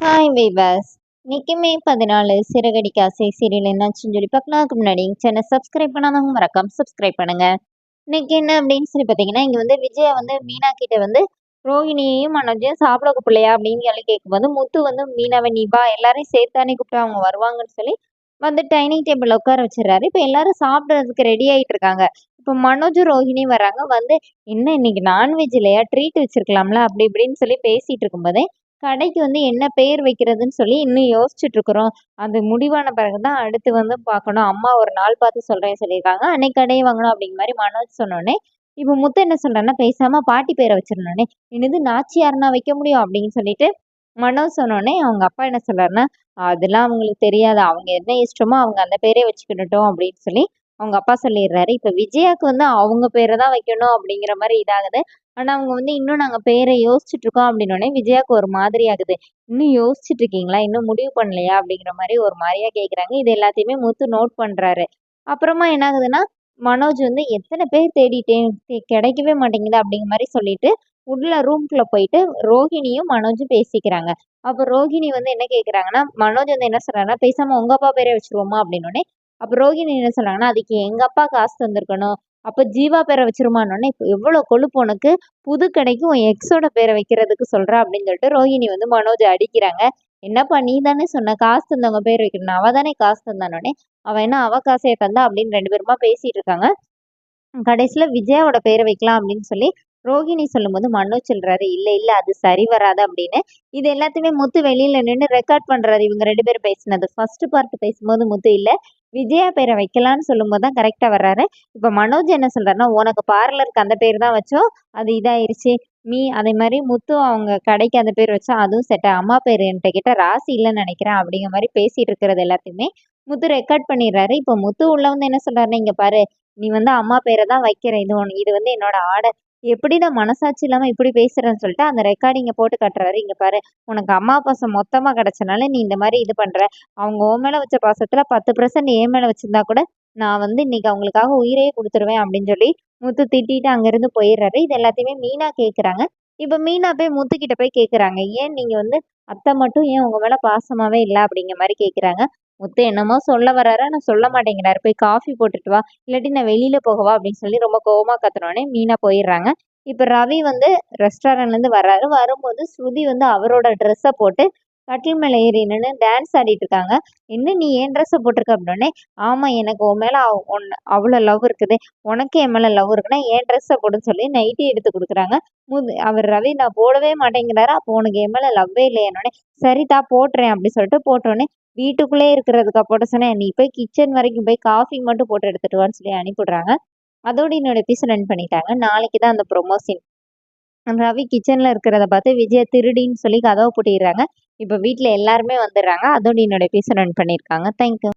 Hi viewers இன்றைக்கி மே பதினாலு சிறகடி காசை சீரியல் என்னாச்சுன்னு சொல்லி பார்க்கலாம்க்கு முன்னாடி சேனல் சப்ஸ்கிரைப் பண்ணாதவங்க மறக்காம சப்ஸ்கிரைப் பண்ணுங்க. இன்னைக்கு என்ன அப்படின்னு சொல்லி பார்த்தீங்கன்னா இங்கே வந்து விஜயா வந்து மீனா கிட்ட வந்து ரோஹிணியையும் மனோஜையும் சாப்பிட கூப்பிடலையா அப்படின்னு சொல்லி கேட்கும்போது முத்து வந்து மீனாவை நீ வா எல்லாரையும் சேர்த்தானே கூப்பிட்டு அவங்க வருவாங்கன்னு சொல்லி வந்து டைனிங் டேபிள் உட்கார வச்சிடறாரு. இப்போ எல்லாரும் சாப்பிட்றதுக்கு ரெடி ஆகிட்டு இருக்காங்க. இப்போ மனோஜும் ரோஹிணி வராங்க வந்து என்ன இன்னைக்கு நான்வெஜ் இல்லையா ட்ரீட் வச்சிருக்கலாம்ல? அப்படி இப்படின்னு சொல்லி பேசிட்டு இருக்கும்போதே கடைக்கு வந்து என்ன பெயர் வைக்கிறதுன்னு சொல்லி இன்னும் யோசிச்சுட்டு இருக்கிறோம் அது முடிவான பிறகு தான் அடுத்து வந்து பார்க்கணும். அம்மா ஒரு நாள் பார்த்து சொல்கிறேன்னு சொல்லியிருக்காங்க. அன்னைக்கு கடையை வாங்கணும் அப்படிங்கிற மாதிரி மனோஜ் சொன்னோடனே இப்போ முத்து என்ன சொல்கிறேன்னா பேசாமல் பாட்டி பேரை வச்சிருந்தோடனே என்னது நாச்சியார்னா வைக்க முடியும் அப்படின்னு சொல்லிட்டு மனோஜ் சொன்னோடனே அவங்க அப்பா என்ன சொல்கிறாருன்னா அதெல்லாம் அவங்களுக்கு தெரியாது. அவங்க என்ன இஷ்டமோ அவங்க அந்த பேரே வச்சுக்கிட்டோம் அப்படின்னு சொல்லி அவங்க அப்பா சொல்லிடுறாரு. இப்போ விஜயாவுக்கு வந்து அவங்க பேரை தான் வைக்கணும் அப்படிங்கிற மாதிரி இதாகுது. ஆனால் அவங்க வந்து இன்னும் நாங்கள் பேரை யோசிச்சுட்டு இருக்கோம் அப்படின்னோடனே விஜயாவுக்கு ஒரு மாதிரி ஆகுது. இன்னும் யோசிச்சுட்டு இருக்கீங்களா இன்னும் முடிவு பண்ணலையா? அப்படிங்கிற மாதிரி ஒரு மாதிரியா கேட்குறாங்க இது எல்லாத்தையுமே முத்து நோட் பண்ணுறாரு அப்புறமா என்ன ஆகுதுன்னா மனோஜ் வந்து எத்தனை பேர் தேடிட்டேன்? கிடைக்கவே மாட்டேங்குது அப்படிங்கிற மாதிரி சொல்லிட்டு உள்ள ரூம்குள்ளே போயிட்டு ரோஹிணியும் மனோஜும் பேசிக்கிறாங்க. அப்போ ரோஹிணி வந்து என்ன கேட்குறாங்கன்னா மனோஜ் வந்து என்ன சொல்கிறாங்கன்னா பேசாமல் உங்கள் அப்பா பேரே வச்சிருவோமா? அப்படின்னோடனே அப்போ ரோஹிணி என்ன சொல்கிறாங்கன்னா அதுக்கு எங்கள் அப்பா காசு தந்திருக்கணும். அப்போ ஜீவா பேரை வச்சிருமானோடனே எவ்வளோ கொழுப்பு உனக்கு? புது கடைக்கு உன் எக்ஸோட பேரை வைக்கிறதுக்கு சொல்கிறா அப்படின்னு சொல்லிட்டு ரோஹிணி வந்து மனோஜ் அடிக்கிறாங்க. என்னப்பா நீ தானே சொன்ன? காசு தந்தவங்க பேர் வைக்கணும். அவ தானே காசு தந்தானோடனே அவன் என்ன அவ காசையை தந்தா அப்படின்னு ரெண்டு பேருமா பேசிட்டு இருக்காங்க. கடைசியில் விஜயாவோட பேரை வைக்கலாம் அப்படின்னு சொல்லி ரோஹிணி சொல்லும்போது மனோஜ் சொல்றாரு இல்ல இல்ல அது சரி வராது அப்படின்னு. இது எல்லாத்தையுமே முத்து வெளியில நின்று ரெக்கார்ட் பண்றாரு இவங்க ரெண்டு பேரும் பேசினது. ஃபர்ஸ்ட் பார்ட் பேசும்போது முத்து இல்ல விஜயா பேரை வைக்கலான்னு சொல்லும்போது தான் கரெக்டாக வர்றாரு. இப்போ மனோஜ் என்ன சொல்கிறாருன்னா உனக்கு பார்லருக்கு அந்த பேர் தான் வச்சோம். அது இதாயிருச்சு. மீ அதே மாதிரி முத்து அவங்க கடைக்கு அந்த பேர் வச்சா அதுவும் செட்ட அம்மா பேர் என்கிட்ட கிட்ட ராசி இல்லைன்னு நினைக்கிறேன். அப்படிங்கிற மாதிரி பேசிட்டு இருக்கிறது எல்லாத்தையுமே முத்து ரெக்கார்ட் பண்ணிடுறாரு. இப்போ முத்து உள்ள வந்து என்ன சொல்கிறாருன்னா இங்கே பாரு. நீ வந்து அம்மா பேரை தான் வைக்கிற. இது ஒன்று இது வந்து என்னோட ஆர்டர் எப்படி நான் மனசாட்சி இல்லாமல் இப்படி பேசுகிறேன்னு சொல்லிட்டு அந்த ரெக்கார்டிங்கை போட்டு கட்டுறாரு. இங்கே பாரு உனக்கு அம்மா பாசம் மொத்தமாக கிடச்சனால நீ இந்த மாதிரி இது பண்ணுற அவங்க ஓ மேலே வச்ச பாசத்தில் பத்து பர்சன்ட் ஏ மேலே வச்சிருந்தா கூட நான் வந்து இன்னைக்கு அவங்களுக்காக உயிரையே கொடுத்துருவேன் அப்படின்னு சொல்லி முத்து திட்டிட்டு அங்கேருந்து போயிடுறாரு. இது எல்லாத்தையுமே மீனா கேட்குறாங்க இப்போ மீனா போய் முத்துக்கிட்ட போய் கேட்குறாங்க ஏன் நீங்கள் வந்து அத்தை மட்டும் ஏன் உங்கள் மேலே பாசமாகவே இல்லை அப்படிங்கிற மாதிரி கேட்குறாங்க முத்து என்னமோ சொல்ல வர்றாரு நான் சொல்ல மாட்டேங்கிறாரு. போய் காஃபி போட்டுட்டு வா. இல்லாட்டி நான் வெளியில போகவா? அப்படின்னு சொல்லி ரொம்ப கோவமா கத்துனோடனே மீனா போயிடுறாங்க. இப்போ ரவி வந்து ரெஸ்டாரண்ட்லேருந்து வர்றாரு. வரும்போது ஸ்ருதி வந்து அவரோட ட்ரெஸ்ஸை போட்டு கட்டில் மேலே ஏறி நின்று டான்ஸ் ஆடிட்டு இருக்காங்க. என்ன நீ ஏன் ட்ரெஸ்ஸை போட்டிருக்க அப்படின்னே ஆமாம் எனக்கு உன் மேலே ஒன் அவ்வளோ லவ் இருக்குது. உனக்கு என் மேலே லவ் இருக்குன்னா ஏன் ட்ரெஸ்ஸை போடுன்னு சொல்லி நைட்டி எடுத்து கொடுக்குறாங்க. முது அவர் ரவி நான் போடவே மாட்டேங்கிறாரு. அப்போ உனக்கு என் மேலே லவ்வே இல்லை என்னோடனே சரிதா போட்டுறேன் அப்படி சொல்லிட்டு போட்டோடனே வீட்டுக்குள்ளே இருக்கிறதுக்கு போட்ட சொன்னேன் நீ போய் கிச்சன் வரைக்கும் போய் காஃபி மட்டும் போட்டு எடுத்துட்டு வான்னு சொல்லி அனுப்பிவிடுறாங்க. அதோடு என்னோட எபிசோட் ரன் பண்ணிட்டாங்க. நாளைக்கு தான் அந்த ப்ரொமோஷன் ரவி கிச்சனில் இருக்கிறத பார்த்து விஜய திருடின்னு சொல்லி கதவை பூட்டிடுறாங்க. இப்போ வீட்டில் எல்லாருமே வந்துடுறாங்க. அதோடு என்னோட பேச ரன் பண்ணியிருக்காங்க தேங்க்யூ